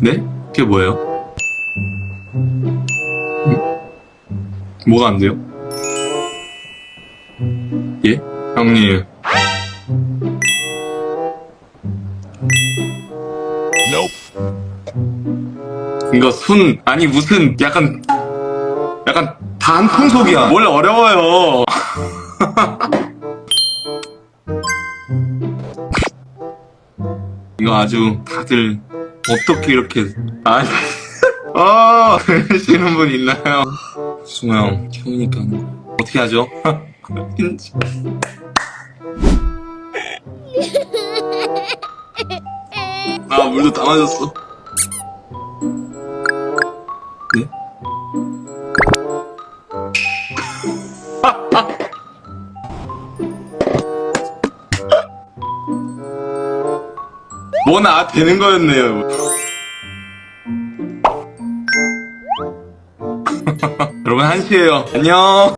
네? 그게 뭐예요? 뭐가 안 돼요? 예? 형님. 이거 순, 아니 무슨 약간, 약간 단풍속이야. 뭘 어려워요. 이거 아주 다들 어떻게 이렇게 아니 아 그러시는 분 있나요? 승우 형 형이니까 거 어떻게 하죠? 아 물도 다 맞았어 네? 뭐나 되는 거였네요. 여러분 한시에요. 안녕.